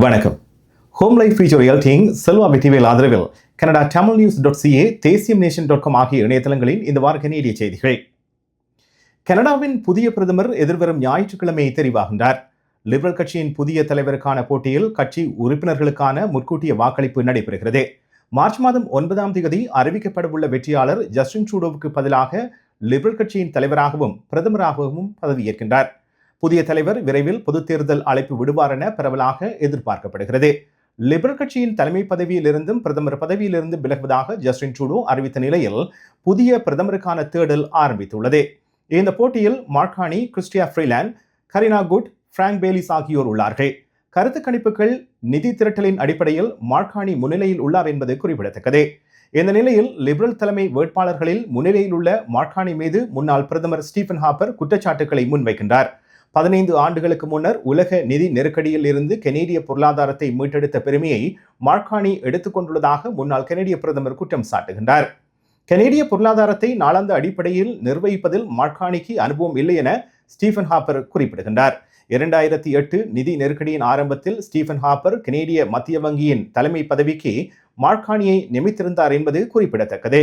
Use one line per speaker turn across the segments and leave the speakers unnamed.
வணக்கம். Home life future எல்டிங் செல்வா வெற்றிவேல் ஆதரவில் Canada Tamil news dot CA தேசியம் நேஷன் டாட் காம் ஆகிய இணையதளங்களில் இந்த வார கனேடிய செய்திகள். கனடாவின் புதிய பிரதமர் எதிர்வரும் ஞாயிற்றுக்கிழமை தெரிவாகின்றார். லிபரல் கட்சியின் புதிய தலைவருக்கான போட்டியில் கட்சி உறுப்பினர்களுக்கான முற்கூட்டிய வாக்களிப்பு நடைபெறுகிறது. மார்ச் மாதம் ஒன்பதாம் தேதி அறிவிக்கப்படவுள்ள வெற்றியாளர் ஜஸ்டின் ட்ரூடோவுக்கு பதிலாக லிபரல் கட்சியின் தலைவராகவும் பிரதமராகவும் பதவியேற்கின்றார். புதிய தலைவர் விரைவில் பொது தேர்தல் அழைப்பு விடுவார் என பரவலாக எதிர்பார்க்கப்படுகிறது. லிபரல் கட்சியின் தலைமை பதவியிலிருந்தும் பிரதமர் பதவியிலிருந்து விலகுவதாக ஜஸ்டின் ட்ரூடோ அறிவித்த நிலையில் புதிய பிரதமருக்கான தேடல் ஆரம்பித்துள்ளது. இந்த போட்டியில் Mark Carney Chrystia Freeland Karina Gould Frank Baylis ஆகியோர் உள்ளார்கள். கருத்து கணிப்புகள் நிதி திரட்டலின் அடிப்படையில் மார்கானி முன்னிலையில் உள்ளார் என்பது குறிப்பிடத்தக்கது. இந்த நிலையில் லிபரல் தலைமை வேட்பாளர்களில் முன்னிலையில் உள்ள மார்கானி மீது முன்னாள் பிரதமர் ஸ்டீபன் ஹாப்பர் குற்றச்சாட்டுகளை முன்வைக்கின்றார். பதினைந்து ஆண்டுகளுக்கு முன்னர் உலக நிதி நெருக்கடியில் இருந்து கெனேடிய பொருளாதாரத்தை மீட்டெடுத்த பெருமையை மார்கானி எடுத்துக்கொண்டுள்ளதாக முன்னாள் கெனடிய பிரதமர் குற்றம் சாட்டுகின்றார். கெனேடிய பொருளாதாரத்தை நாளாந்த அடிப்படையில் நிர்வகிப்பதில் மார்கானிக்கு அனுபவம் இல்லை என ஸ்டீஃபன் ஹாப்பர் குறிப்பிடுகின்றார். இரண்டாயிரத்தி எட்டு நிதி நெருக்கடியின் ஆரம்பத்தில் ஸ்டீஃபன் ஹாப்பர் கெனேடிய மத்திய வங்கியின் தலைமை பதவிக்கு மார்கானியை நியமித்திருந்தார் என்பது குறிப்பிடத்தக்கது.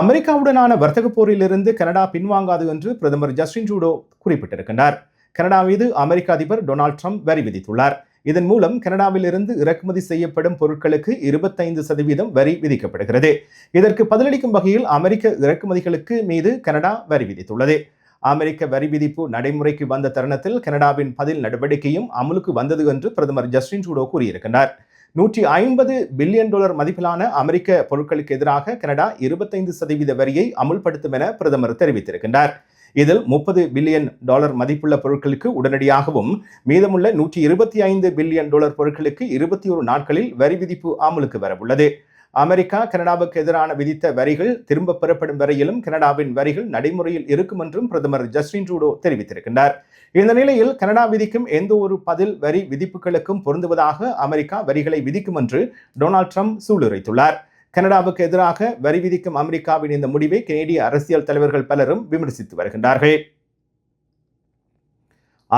அமெரிக்காவுடனான வர்த்தக போரிலிருந்து கனடா பின்வாங்காது என்று பிரதமர் ஜஸ்டின் ட்ரூடோ குறிப்பிட்டிருக்கின்றார். கனடா மீது அமெரிக்க அதிபர் டொனால்ட் ட்ரம்ப் வரி விதித்துள்ளார். இதன் மூலம் கனடாவிலிருந்து இறக்குமதி செய்யப்படும் பொருட்களுக்கு இருபத்தைந்து சதவீதம் வரி விதிக்கப்படுகிறது. இதற்கு பதிலளிக்கும் வகையில் அமெரிக்க இறக்குமதிகளுக்கு மீது கனடா வரி விதித்துள்ளது. அமெரிக்க வரி விதிப்பு நடைமுறைக்கு வந்த தருணத்தில் கனடாவின் பதில் நடவடிக்கையும் அமலுக்கு வந்தது என்று பிரதமர் ஜஸ்டின் ட்ரூடோ கூறியிருக்கின்றார். நூற்றி ஐம்பது பில்லியன் டாலர் மதிப்பிலான அமெரிக்க பொருட்களுக்கு எதிராக கனடா இருபத்தைந்து சதவீத வரியை அமுல்படுத்தும் என பிரதமர் தெரிவித்திருக்கின்றார். இதில் முப்பது பில்லியன் டாலர் மதிப்புள்ள பொருட்களுக்கு உடனடியாகவும் மீதமுள்ள நூற்றி இருபத்தி ஐந்து பில்லியன் டாலர் பொருட்களுக்கு இருபத்தி ஒரு நாட்களில் வரி விதிப்பு அமலுக்கு வரவுள்ளது. அமெரிக்கா கனடாவுக்கு எதிரான விதித்த வரிகள் திரும்ப பெறப்படும் வரையிலும் கனடாவின் வரிகள் நடைமுறையில் இருக்கும் என்றும் பிரதமர் ஜஸ்டின் ட்ரூடோ தெரிவித்திருக்கின்றார். இந்த நிலையில் கனடா விதிக்கும் எந்த ஒரு பதில் வரி விதிப்புகளுக்கும் பொருந்துவதாக அமெரிக்கா வரிகளை விதிக்கும் என்று டொனால்ட் ட்ரம்ப் சூளுரைத்துள்ளார். கனடாவுக்கு எதிராக வரி விதிக்கும் அமெரிக்காவின் இந்த முடிவை கனேடிய அரசியல் தலைவர்கள் பலரும் விமர்சித்து வருகின்றார்கள்.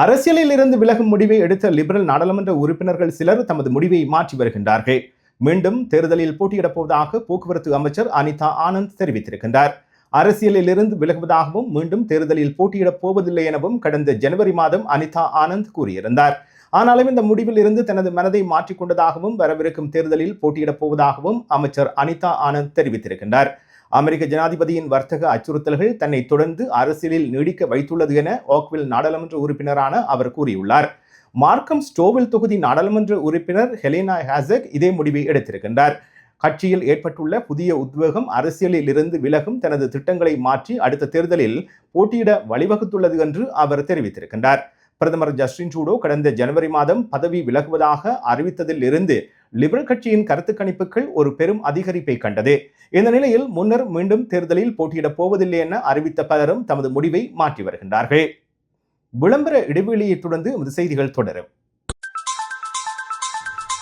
அரசியலில் இருந்து விலகும் முடிவை எடுத்த லிபரல் நாடாளுமன்ற உறுப்பினர்கள் சிலர் தமது முடிவை மாற்றி வருகின்றார்கள். மீண்டும் தேர்தலில் போட்டியிடப் போவதாக போக்குவரத்து அமைச்சர் அனிதா ஆனந்த் தெரிவித்திருக்கின்றார். அரசியலில் இருந்து விலகுவதாகவும் மீண்டும் தேர்தலில் போட்டியிடப் போவதில்லை எனவும் கடந்த ஜனவரி மாதம் அனிதா ஆனந்த் கூறியிருந்தார். ஆனாலும் இந்த முடிவில் இருந்து தனது மனதை மாற்றிக்கொண்டதாகவும் வரவிருக்கும் தேர்தலில் போட்டியிடப் போவதாகவும் அமைச்சர் அனிதா ஆனந்த் தெரிவித்திருக்கின்றார். அமெரிக்க ஜனாதிபதியின் வர்த்தக அச்சுறுத்தல்கள் தன்னை தொடர்ந்து அரசியலில் நீடிக்க வைத்துள்ளது என ஓக்வில் நாடாளுமன்ற உறுப்பினரான அவர் கூறியுள்ளார். மார்க்கம் ஸ்டோவில் தொகுதி நாடாளுமன்ற உறுப்பினர் ஹெலேனா ஹாசக் இதே முடிவை எடுத்திருக்கின்றார். கட்சியில் ஏற்பட்டுள்ள புதிய உத்வேகம் அரசியலில் இருந்து விலகும் தனது திட்டங்களை மாற்றி அடுத்த தேர்தலில் போட்டியிட வழிவகுத்துள்ளது என்று அவர் தெரிவித்திருக்கின்றார். பிரதமர் ஜஸ்டின் ட்ரூடோ கடந்த ஜனவரி மாதம் பதவி விலகுவதாக அறிவித்ததில் இருந்து லிபரல் கட்சியின் கருத்து கணிப்புகள் ஒரு பெரும் அதிகரிப்பை கண்டது. இந்த நிலையில் முன்னர் மீண்டும் தேர்தலில் போட்டியிடப் போவதில்லை என அறிவித்த பலரும் தமது முடிவை மாற்றி வருகின்றார்கள். விளம்பர இடைவெளியை தொடர்ந்து நமது செய்திகள் தொடரும்.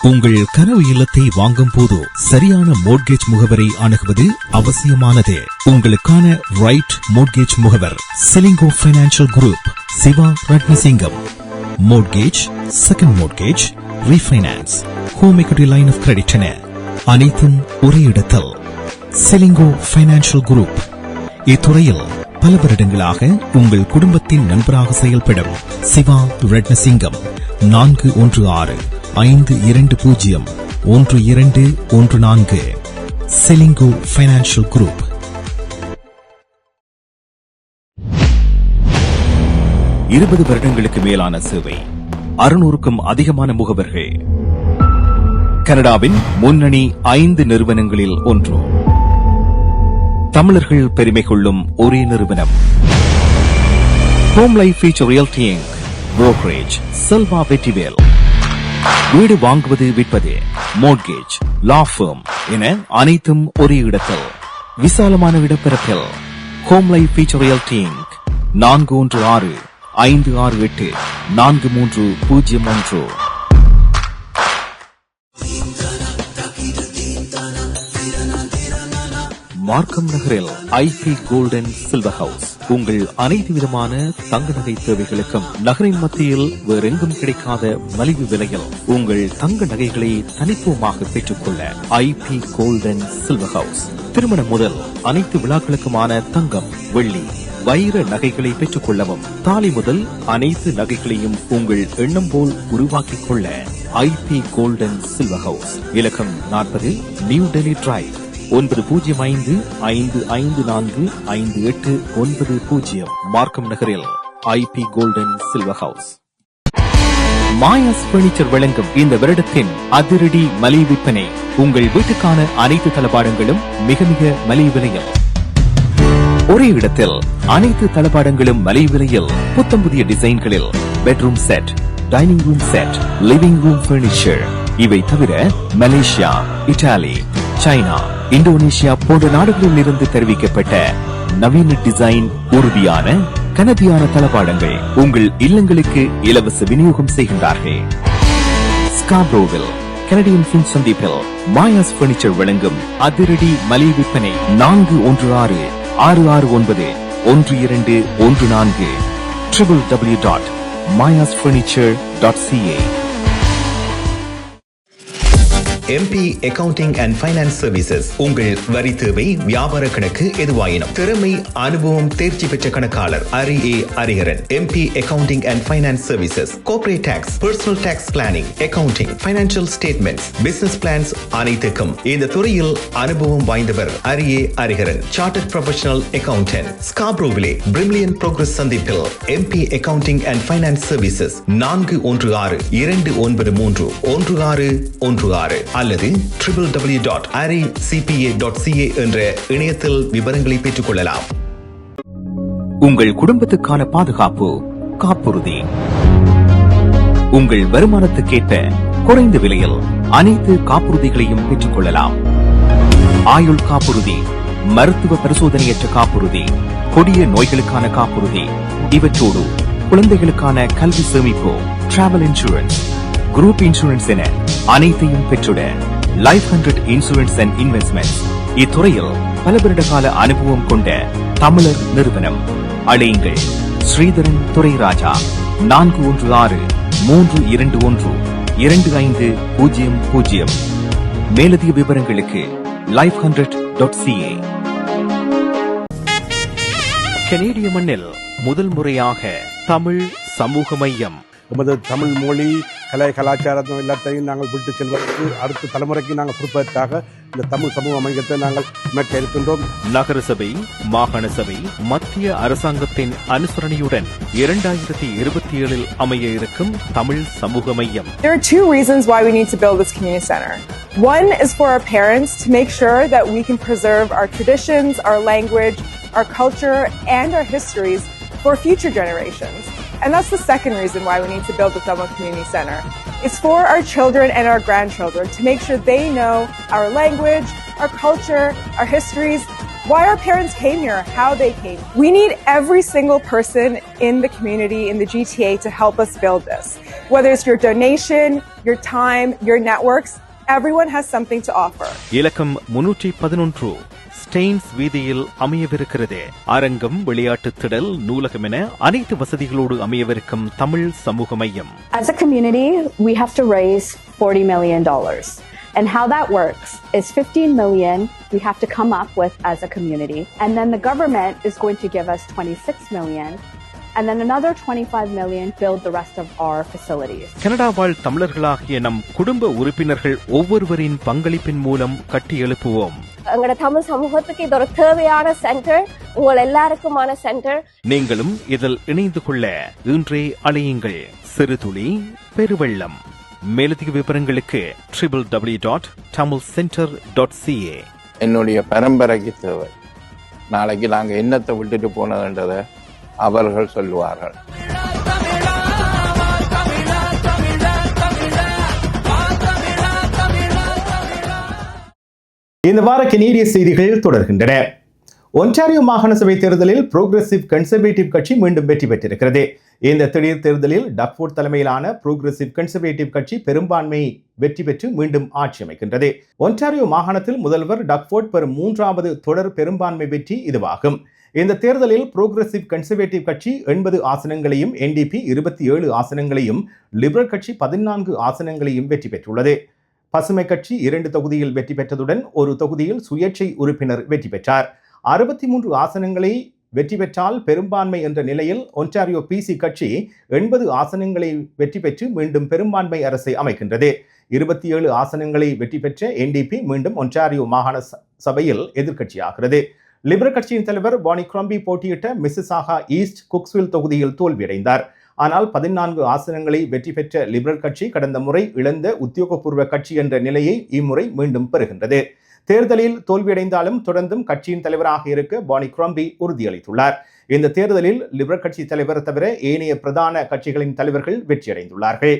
உங்கள் கனவு இல்லத்தை வாங்கும் போது சரியான மோட்கேஜ் முகவரை அணுகுவது அவசியமானது. உங்களுக்கான ரைட் மோட்கேஜ் முகவர் Ceylinco financial group Siva Rathnasingham. Mortgage second mortgage refinance home equity line of credit என அனைத்தும் ஒரே இடத்தில். செலிங்கோ பைனான்சியல் குரூப் இத்துறையில் பல வருடங்களாக உங்கள் குடும்பத்தின் நண்பராக செயல்படும் சிவா ரட்னசிங்கம் நான்கு ஒன்று ஆறு ஐந்து இரண்டு பூஜ்ஜியம் ஒன்று இரண்டு ஒன்று நான்கு. செலிங்கோ பைனான்சியல் குரூப் இருபது வருடங்களுக்கு மேலான சேவை. அறுநூறுக்கும் அதிகமான முகவர்கள். கனடாவின் முன்னணி ஐந்து நிறுவனங்களில் ஒன்று. தமிழர்கள் பெருமை கொள்ளும் ஒரே நிறுவனம். ஹோம் லைஃப் ஃபீச்சர் ரியல்டியின் புரோக்கரேஜ் செல்வா வெற்றிவேல் வீடு வாங்குவது விற்பது மோட்கேஜ் லா ஃபேம் என அனைத்தும் ஒரே இடத்தில். விசாலமான இடப்பெறப்பில் ஹோம் லைஃப் ஃபீச்சர் ரியல்டி நான்கு ஒன்று ஆறு ஐந்து ஆறு எட்டு நான்கு மூன்று பூஜ்ஜியம் ஒன்று. மார்க்கம் நகரில் ஐபி கோல்டன் சில்வர் ஹவுஸ் உங்கள் அனைத்து விதமான தங்க நகை தேவைகளுக்கும் நகரின் மத்தியில் வேறெங்கும் கிடைக்காத மலிவு விலையில் உங்கள் தங்க நகைகளை தனித்துவமாக பெற்றுக்கொள்ள ஐபி கோல்டன் சில்வர் ஹவுஸ் திருமணம் முதல் அனைத்து விழாக்களுக்குமான தங்கம் வெள்ளி வைர நகைகளை பெற்றுக் கொள்ளவும் தாலி முதல் அனைத்து நகைகளையும் உங்கள் எண்ணம் போல் உருவாக்கிக் கொள்ள ஐபி கோல்டன் சில்வர் ஹவுஸ் இலக்கம் நாற்பது நியூ டெல்லி டிரைவ். ஒன்பது பூஜ்ஜியம் ஐந்து ஐந்து ஐந்து நான்கு ஐந்து எட்டு ஒன்பது பூஜ்ஜியம் மார்க்கம் நகரில் IP golden silver house Maya's furniture வழங்கும் இந்த வருடத்தின் அதிரடி மலிவு விற்பனை உங்கள் வீட்டுக்கான அனைத்து தளபாடங்களும் மிக மிக மலிவு விலையில். ஒரே இடத்தில் அனைத்து தளபாடங்களும் மலிவு விலையில் புத்தம் புதிய டிசைன்களில் bedroom set dining room set living room furniture இவை தவிர மலேசியா இத்தாலி சைனா இந்தோனேஷியா போன்ற நாடுகளில் இருந்து தெரிவிக்கப்பட்ட நவீன டிசைன் உறுதியான கனதியான தளபாடங்கள் உங்கள் இல்லங்களுக்கு இலவச விநியோகம் செய்கின்றார்கள். ஸ்காப்ரோவில் கனடியன் பின் சந்திப்பில் மாயாஸ் பர்னிச்சர் வழங்கும் அதிரடி மலை விற்பனை நான்கு ஒன்று ஆறு ஆறு ஆறு ஒன்பது ஒன்று இரண்டு ஒன்று நான்கு. Triple W dot Maya's furniture dot CA
MB accounting and finance services உங்கள் வரி தேவை வியாபார கணக்கு எதுவாயினும். திறமை அனுபவம் தேர்ச்சி பெற்ற கணக்காளர் Hari A Hariharan MB accounting and finance services corporate tax personal tax planning accounting financial statements business plans அனைத்துக்கும் இந்த துறையில் அனுபவம் வாய்ந்தவர் Hari A Hariharan chartered professional accountant ஸ்காப்ரோவிலே பிரிமிலியன் progress சந்திப்பில் MB accounting and finance services நான்கு ஒன்று ஆறு இரண்டு ஒன்பது மூன்று ஒன்று ஆறு ஒன்று ஆறு. அல்லது triple W dot Hari CPA dot CA என்ற இணையத்தில் விவரங்களை பெற்றுக் கொள்ளலாம்
உங்கள் குடும்பத்துக்கான பாதுகாப்பு காப்புறுதி. உங்கள் வருமானத்துக்கேற்ற குறைந்த விலையில் அனைத்து காப்புறுதிகளையும் பெற்றுக் கொள்ளலாம் ஆயுள் காப்புறுதி மருத்துவ பரிசோதனையற்ற காப்புறுதி கொடிய நோய்களுக்கான காப்புறுதி இவற்றோடு குழந்தைகளுக்கான கல்வி சேமிப்பு டிராவல் இன்சூரன்ஸ் குரூப் இன்சூரன்ஸ் என அனைத்தையும் பெற்றுட. Life hundred insurance and investment இத்துறையில் பல வருடகால அனுபவம் கொண்ட தமிழர் நிறுவனம். அழையுங்கள். ஸ்ரீதரன் துரைராஜா நான்கு ஒன்று ஆறு மூன்று இரண்டு ஒன்று இரண்டு ஐந்து பூஜ்ஜியம் பூஜ்ஜியம். மேலதிக விவரங்களுக்கு லைஃப் ஹண்ட்ரட் டாட் சிஏ கனேடிய மண்ணில் முதல் முறையாக தமிழ் சமூக மையம்.
எமது தமிழ் மொழி கலை கலாச்சாரம் எல்லாத்தையும் நாங்கள் விட்டு செல்வதற்கு அடுத்த தலைமுறைக்கு நாங்கள் கொடுப்பதற்காக இந்த தமிழ் சமூக மையத்தை நாங்கள் அமைக்க இருக்கின்றோம்
நகர சபை மாகாண சபை மத்திய அரசாங்கத்தின் அனுசரணையுடன் இரண்டாயிரத்தி இருபத்தி ஏழில் அமைய இருக்கும் தமிழ் சமூக மையம்
There are two reasons why we need to build this community center. One is for our parents to make sure that we can preserve our traditions, our language, our culture, and our histories for future generations. And that's the second reason why we need to build the Thelma Community Center. It's for our children and our grandchildren to make sure they know our language, our culture, our histories, why our parents came here, how they came. We need every single person in the community, in the GTA, to help us build this. Whether it's your donation, your time, your networks, everyone has something to offer.
இலக்கம் முன்னூற்றி பதினொன்று stains வீதியில் அமையவிருக்கிறது அரங்கம் விளையாட்டு திடல் நூலகம் என அனைத்து வசதிகளோடு அமையவிருக்கும் தமிழ் சமூக மையம்
As a community, we have to raise $40 million. And how that works is 15 million we have to come up with as a community. And then the government is going to give us 26 million. And then another 25 million build the rest of our facilities.
Canada வாழ் தமிழர்களாகிய நம் குடும்ப உறுப்பினர்கள் ஒவ்வொருவரின் பங்களிப்பின் மூலம் கட்டி எழுப்புவோம்.
எங்களோட தமிழ் சமூகத்துக்கு இது ஒரு தேவையான சென்டர் உங்கள் எல்லாருக்குமான சென்டர்
நீங்களும் இதில் இணைந்து கொள்ள இன்றே அழையுங்கள் சிறுதுளி பெருவெள்ளம். மேலதிக விவரங்களுக்கு triple W dot Tamil centre dot CA
என்னுடைய பரம்பரைக்கு தேவை. நாளைக்கு நாங்கள் என்னத்தை விட்டுட்டு போனதுன்றதை அவர்கள் சொல்லுவார்கள்.
இந்த வார கனேடிய செய்திகள் தொடர்கின்றன. ஒன்டாரியோ மாகாண சபை தேர்தலில் புரோகிரசிவ் கன்சர்வேட்டிவ் கட்சி மீண்டும் வெற்றி பெற்றிருக்கிறது. இந்த திடீர் தேர்தலில் டக்ஃபோர்ட் தலைமையிலான புரோகிரசிவ் கன்சர்வேட்டிவ் கட்சி பெரும்பான்மை வெற்றி பெற்று மீண்டும் ஆட்சி அமைக்கின்றது. ஒன்டாரியோ மாகாணத்தில் முதல்வர் டக்ஃபோர்ட் பெறும் மூன்றாவது தொடர் பெரும்பான்மை வெற்றி இதுவாகும். இந்த தேர்தலில் புரோகிரசிவ் கன்சர்வேட்டிவ் கட்சி எண்பது ஆசனங்களையும் என்டிபி இருபத்தி ஏழு ஆசனங்களையும் லிபரல் கட்சி பதினான்கு ஆசனங்களையும் வெற்றி பெற்றுள்ளது. பசுமை கட்சி இரண்டு தொகுதியில் வெற்றி பெற்றதுடன் ஒரு தொகுதியில் சுயேட்சை உறுப்பினர் வெற்றி பெற்றார். அறுபத்தி மூன்று ஆசனங்களை வெற்றி பெற்றால் பெரும்பான்மை என்ற நிலையில் ஒன்டாரியோ பிசி கட்சி எண்பது ஆசனங்களை வெற்றி பெற்று மீண்டும் பெரும்பான்மை அரசை அமைக்கின்றது. இருபத்தி ஏழு ஆசனங்களை வெற்றி பெற்ற என்டிபி மீண்டும் ஒன்டாரியோ மாகாண ச- சபையில் எதிர்க்கட்சியாகிறது. லிபரல் கட்சியின் தலைவர் பானி கிரம்பி போட்டியிட்ட மிஸ்ஸிசாகா ஈஸ்ட் குக்ஸ்வில் தொகுதியில் தோல்வியடைந்தார். ஆனால் பதினான்கு ஆசனங்களை வெற்றி பெற்ற லிபரல் கட்சி கடந்த முறை இழந்த உத்தியோகபூர்வ கட்சி என்ற நிலையை இம்முறை மீண்டும் பெறுகின்றது. தேர்தலில் தோல்வியடைந்தாலும் தொடர்ந்தும் கட்சியின் தலைவராக இருக்க பானி கிரம்பி உறுதியளித்துள்ளார். இந்த தேர்தலில் லிபரல் கட்சி தலைவர் தவிர ஏனைய பிரதான கட்சிகளின் தலைவர்கள் வெற்றியடைந்துள்ளார்கள்.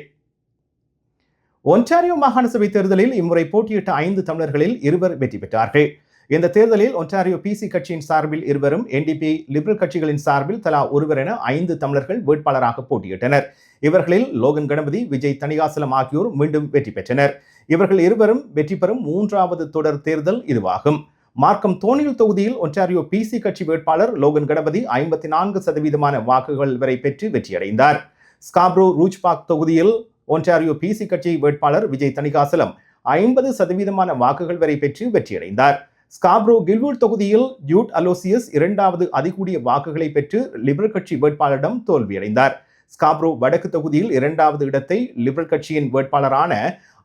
ஒன்டாரியோ மாகாண சபை தேர்தலில் இம்முறை போட்டியிட்ட ஐந்து தமிழர்களில் இருவர் வெற்றி பெற்றார்கள். இந்த தேர்தலில் ஒன்டாரியோ பிசி கட்சியின் சார்பில் இருவரும் என்டிபி லிபரல் கட்சிகளின் சார்பில் தலா ஒருவர் என ஐந்து தமிழர்கள் வேட்பாளராக போட்டியிட்டனர். இவர்களில் லோகன் கணபதி விஜய் தணிகாசலம் ஆகியோர் மீண்டும் வெற்றி பெற்றனர். இவர்கள் இருவரும் வெற்றி பெறும் மூன்றாவது தொடர் தேர்தல் இதுவாகும். மார்க்கம் தோனில் தொகுதியில் ஒன்டாரியோ பிசி கட்சி வேட்பாளர் லோகன் கணபதி ஐம்பத்தி நான்கு சதவீதமான வாக்குகள் வரை பெற்று வெற்றியடைந்தார். ஸ்காப்ரோ ரூச்பாக் தொகுதியில் ஒன்டாரியோ பிசி கட்சி வேட்பாளர் விஜய் தணிகாசலம் ஐம்பது சதவீதமான வாக்குகள் வரை பெற்று வெற்றியடைந்தார். ஸ்காப்ரோ கில்வூட் தொகுதியில் ஜூட் அலோசியஸ் இரண்டாவது அதிகூடிய வாக்குகளை பெற்று லிபரல் கட்சி வேட்பாளரிடம் தோல்வியடைந்தார். ஸ்காப்ரோ வடக்கு தொகுதியில் இரண்டாவது இடத்தை லிபரல் கட்சியின் வேட்பாளரான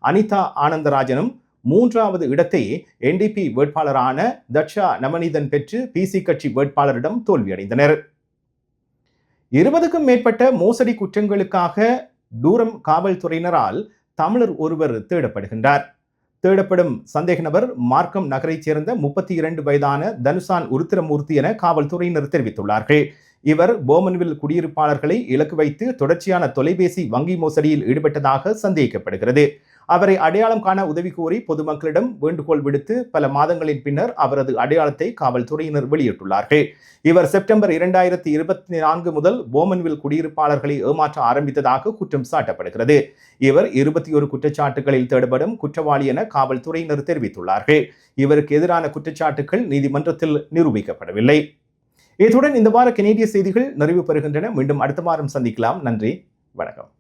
அனிதா ஆனந்தராஜனும் மூன்றாவது இடத்தை என்டிபி வேட்பாளரான தட்சா நமனிதன் பெற்று பிசி கட்சி வேட்பாளரிடம் தோல்வியடைந்தனர். இருபதுக்கும் மேற்பட்ட மோசடி குற்றங்களுக்காக டூரம் காவல்துறையினரால் தமிழர் ஒருவர் தேடப்படுகின்றார். தேடப்படும் சந்தேக நபர் மார்க்கம் நகரைச் சேர்ந்த முப்பத்தி இரண்டு வயதான தனுசான் உருத்திரமூர்த்தி என காவல்துறையினர் தெரிவித்துள்ளார்கள். இவர் போமன்வில் குடியிருப்பாளர்களை இலக்கு வைத்து தொடர்ச்சியான தொலைபேசி வங்கி மோசடியில் ஈடுபட்டதாக சந்தேகிக்கப்படுகிறது அவரை அடையாளம் காண உதவி கோரி பொதுமக்களிடம் வேண்டுகோள் விடுத்து பல மாதங்களின் பின்னர் அவரது அடையாளத்தை காவல்துறையினர் வெளியிட்டுள்ளார்கள். இவர் செப்டம்பர் இரண்டாயிரத்தி இருபத்தி நான்கு முதல் போமன்வில் குடியிருப்பாளர்களை ஏமாற்ற ஆரம்பித்ததாக குற்றம் சாட்டப்படுகிறது. இவர் இருபத்தி ஒரு குற்றச்சாட்டுகளில் தேடப்படும் குற்றவாளி என காவல்துறையினர் தெரிவித்துள்ளார்கள். இவருக்கு எதிரான குற்றச்சாட்டுகள் நீதிமன்றத்தில் நிரூபிக்கப்படவில்லை. இத்துடன் இந்த வார கெனேடிய செய்திகள் நிறைவு பெறுகின்றன. மீண்டும் அடுத்த வாரம் சந்திக்கலாம். நன்றி. வணக்கம்.